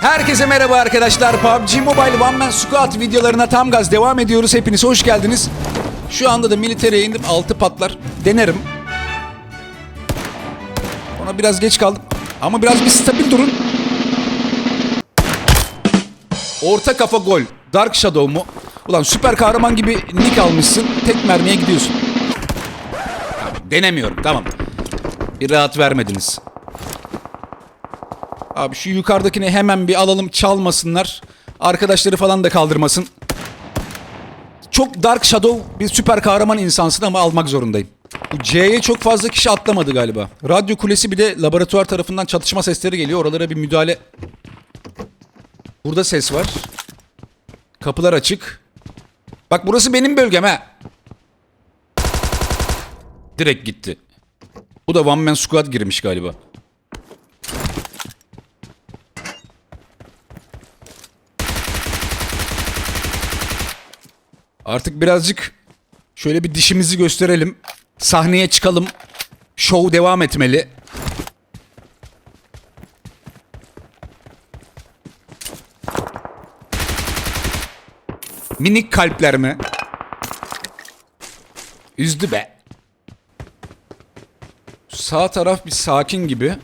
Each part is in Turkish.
Herkese merhaba arkadaşlar. PUBG Mobile One Man Squad videolarına tam gaz devam ediyoruz. Hepiniz hoş geldiniz. Şu anda da militereye indim. Altı patlar. Denerim. Ona biraz geç kaldım. Ama biraz bir stabil durun. Orta kafa gol. Dark Shadow mu? Ulan süper kahraman gibi nick almışsın. Tek mermiye gidiyorsun. Denemiyorum. Tamam. Bir rahat vermediniz. Abi şu yukarıdakini hemen bir alalım çalmasınlar. Arkadaşları falan da kaldırmasın. Çok Dark Shadow bir süper kahraman insansın ama almak zorundayım. Bu C'ye çok fazla kişi atlamadı galiba. Radyo kulesi bir de laboratuvar tarafından çatışma sesleri geliyor. Oralara bir müdahale. Burada ses var. Kapılar açık. Bak burası benim bölgem ha. Direkt gitti. Bu da One Man Squad girmiş galiba. Artık birazcık şöyle bir dişimizi gösterelim. Sahneye çıkalım. Show devam etmeli. Minik kalpler mi? Üzdü be. Sağ taraf bir sakin gibi.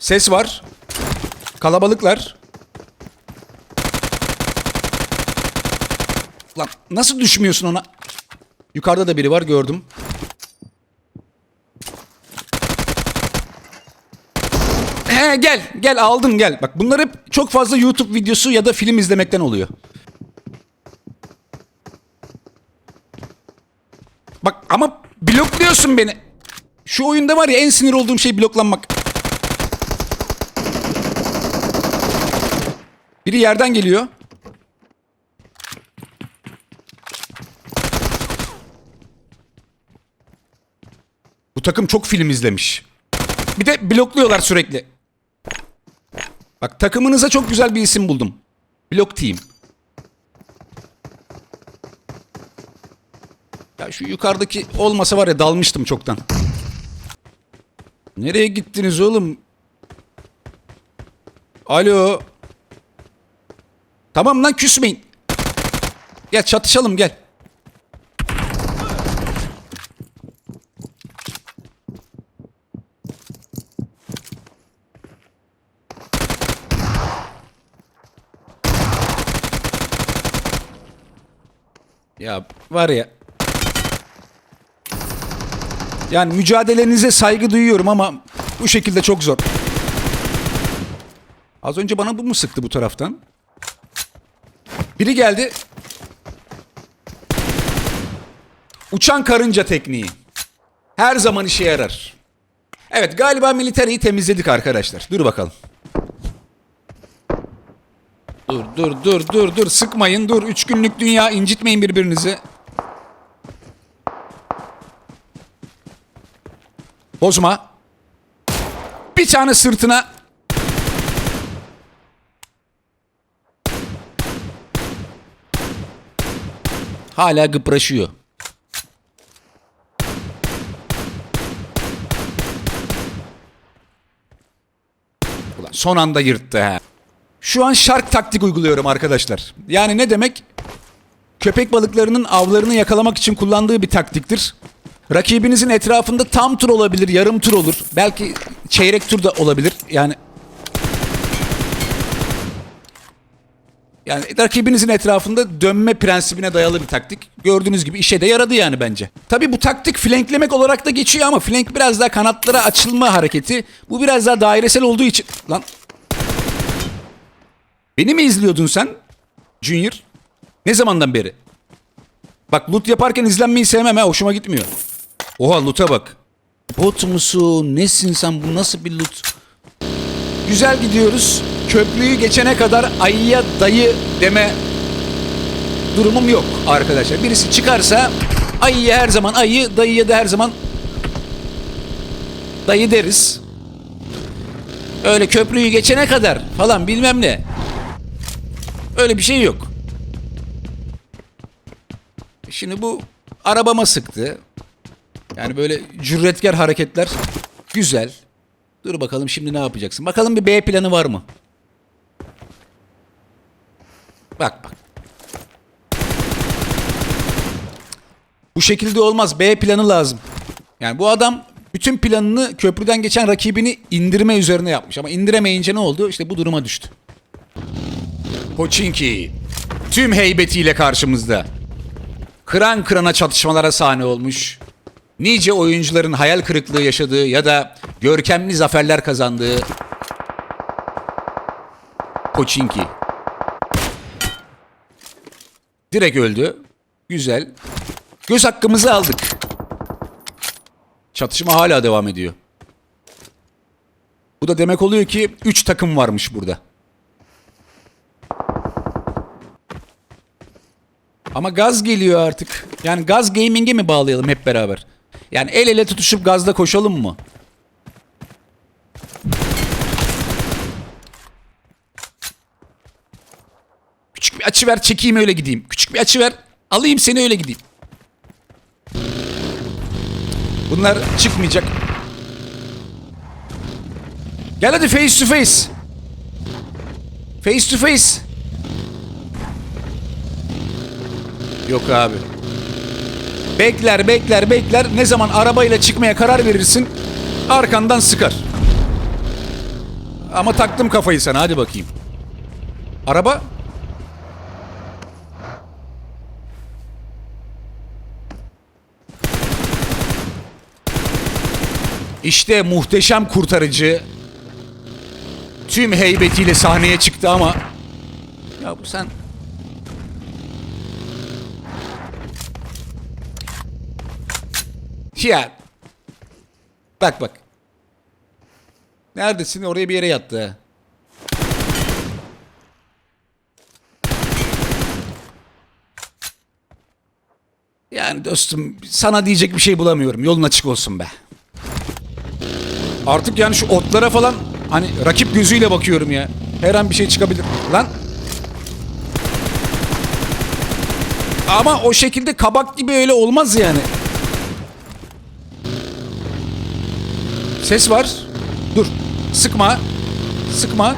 Ses var. Kalabalıklar. Lan nasıl düşmüyorsun ona? Yukarıda da biri var gördüm. He gel gel aldın gel. Bak bunlar hep çok fazla YouTube videosu ya da film izlemekten oluyor. Bak ama blokluyorsun beni. Şu oyunda var ya en sinir olduğum şey bloklanmak. Biri yerden geliyor. Takım çok film izlemiş. Bir de blokluyorlar sürekli. Bak takımınıza çok güzel bir isim buldum. Blok Team. Ya şu yukarıdaki olmasa var ya dalmıştım çoktan. Nereye gittiniz oğlum? Alo. Tamam lan küsmeyin. Gel çatışalım gel. Ya var ya. Yani mücadelenize saygı duyuyorum ama bu şekilde çok zor. Az önce bana bu mu sıktı bu taraftan? Biri geldi. Uçan karınca tekniği. Her zaman işe yarar. Evet galiba militariyi temizledik arkadaşlar. Dur bakalım. Dur dur dur dur dur sıkmayın dur. Üç günlük dünya incitmeyin birbirinizi. Bozma. Bir tane sırtına. Hala gıpraşıyor. Ulan son anda yırttı ha. Şu an şark taktik uyguluyorum arkadaşlar. Yani ne demek? Köpek balıklarının avlarını yakalamak için kullandığı bir taktiktir. Rakibinizin etrafında tam tur olabilir, yarım tur olur. Belki çeyrek tur da olabilir. Yani Yani rakibinizin etrafında dönme prensibine dayalı bir taktik. Gördüğünüz gibi işe de yaradı yani bence. Tabi bu taktik flanklemek olarak da geçiyor ama flank biraz daha kanatlara açılma hareketi. Bu biraz daha dairesel olduğu için... Lan Beni mi izliyordun sen? Junior. Ne zamandan beri? Bak loot yaparken izlenmeyi sevmem ha. Hoşuma gitmiyor. Oha loot'a bak. Bot musun? Nesin sen? Bu nasıl bir loot? Güzel gidiyoruz. Köprüyü geçene kadar ayıya dayı deme durumum yok arkadaşlar. Birisi çıkarsa ayıya her zaman ayı, dayıya da her zaman dayı deriz. Öyle köprüyü geçene kadar falan bilmem ne. Öyle bir şey yok. Şimdi bu arabama sıktı. Yani böyle cüretkar hareketler güzel. Dur bakalım şimdi ne yapacaksın? Bakalım bir B planı var mı? Bak bak. Bu şekilde olmaz. B planı lazım. Yani bu adam bütün planını köprüden geçen rakibini indirme üzerine yapmış. Ama indiremeyince ne oldu? İşte bu duruma düştü. Pochinki tüm heybetiyle karşımızda. Kıran kırana çatışmalara sahne olmuş. Nice oyuncuların hayal kırıklığı yaşadığı ya da görkemli zaferler kazandığı Pochinki. Direkt öldü. Güzel. Göz hakkımızı aldık. Çatışma hala devam ediyor. Bu da demek oluyor ki 3 takım varmış burada. Ama gaz geliyor artık. Yani gaz gaming'e mi bağlayalım hep beraber? Yani el ele tutuşup gazda koşalım mı? Küçük bir açı ver çekeyim öyle gideyim. Küçük bir açı ver alayım seni öyle gideyim. Bunlar çıkmayacak. Gel hadi face to face. Face to face. Yok abi. Bekler bekler bekler. Ne zaman arabayla çıkmaya karar verirsin arkandan sıkar. Ama taktım kafayı sana hadi bakayım. Araba İşte muhteşem kurtarıcı tüm heybetiyle sahneye çıktı ama ya bu sen ya bak bak neredesin oraya bir yere yattı. Yani dostum sana diyecek bir şey bulamıyorum. Yolun açık olsun be. Artık yani şu otlara falan hani rakip gözüyle bakıyorum ya. Her an bir şey çıkabilir. Lan. Ama o şekilde kabak gibi öyle olmaz yani. Ses var. Dur. Sıkma. Sıkma.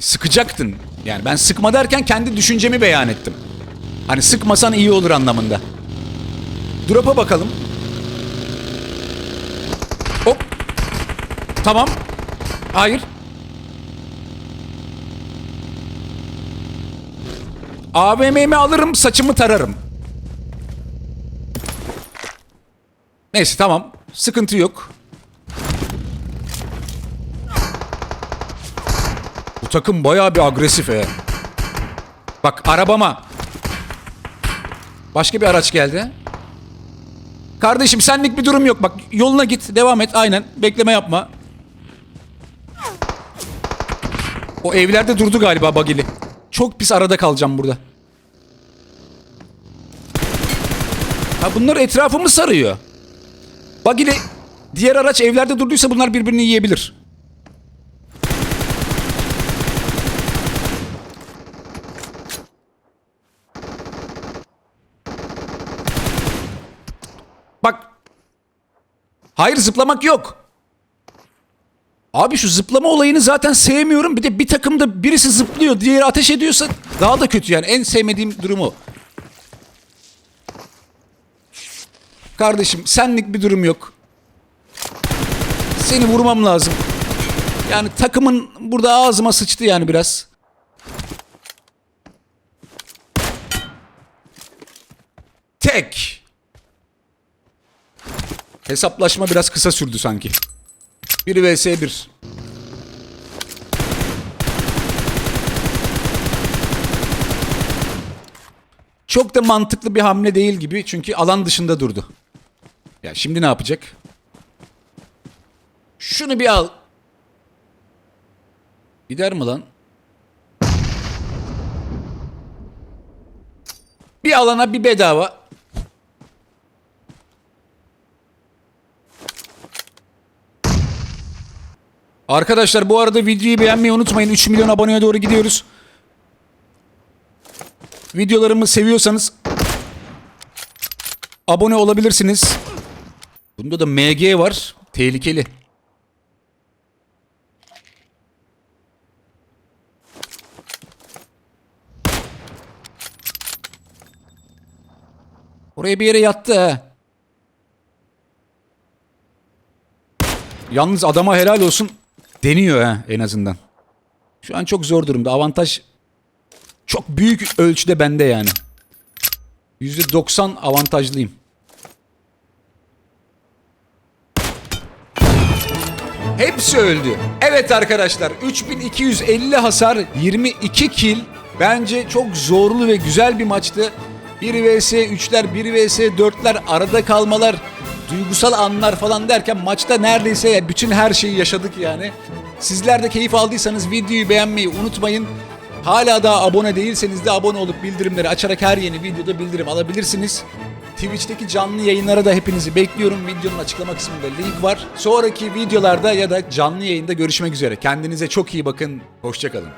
Sıkacaktın. Yani ben sıkma derken kendi düşüncemi beyan ettim. Hani sıkmasan iyi olur anlamında. Drop'a bakalım. Hop. Tamam. Hayır. AVM'mi alırım, saçımı tararım. Neyse tamam. Sıkıntı yok. Bu takım bayağı bir agresif he. Bak arabama. Başka bir araç geldi. Kardeşim senlik bir durum yok. Bak yoluna git. Devam et. Aynen. Bekleme yapma. O evlerde durdu galiba bagili. Çok pis arada kalacağım burada. Ha bunlar etrafımı sarıyor. Bagili diğer araç evlerde durduysa bunlar birbirini yiyebilir. Bak. Hayır zıplamak yok. Abi şu zıplama olayını zaten sevmiyorum. Bir de bir takımda birisi zıplıyor, diğeri ateş ediyorsa daha da kötü yani. En sevmediğim durum Kardeşim senlik bir durum yok. Seni vurmam lazım. Yani takımın burada ağzıma sıçtı yani biraz. Tek. Hesaplaşma biraz kısa sürdü sanki. 1 vs 1. Çok da mantıklı bir hamle değil gibi çünkü alan dışında durdu. Ya şimdi ne yapacak? Şunu bir al. Gider mi lan? Bir alana bir bedava. Arkadaşlar bu arada videoyu beğenmeyi unutmayın. 3 milyon aboneye doğru gidiyoruz. Videolarımı seviyorsanız abone olabilirsiniz. Bunda da MG var. Tehlikeli. Oraya bir yere yattı. Yalnız adama helal olsun deniyor he en azından. Şu an çok zor durumda. Avantaj çok büyük ölçüde bende yani. %90 avantajlıyım. Hepsi öldü. Evet arkadaşlar 3250 hasar 22 kill. Bence çok zorlu ve güzel bir maçtı. 1 vs 3'ler 1 vs 4'ler arada kalmalar duygusal anlar falan derken maçta neredeyse bütün her şeyi yaşadık yani. Sizler de keyif aldıysanız videoyu beğenmeyi unutmayın. Hala daha abone değilseniz de abone olup bildirimleri açarak her yeni videoda bildirim alabilirsiniz. Twitch'teki canlı yayınlara da hepinizi bekliyorum. Videonun açıklama kısmında link var. Sonraki videolarda ya da canlı yayında görüşmek üzere. Kendinize çok iyi bakın. Hoşçakalın.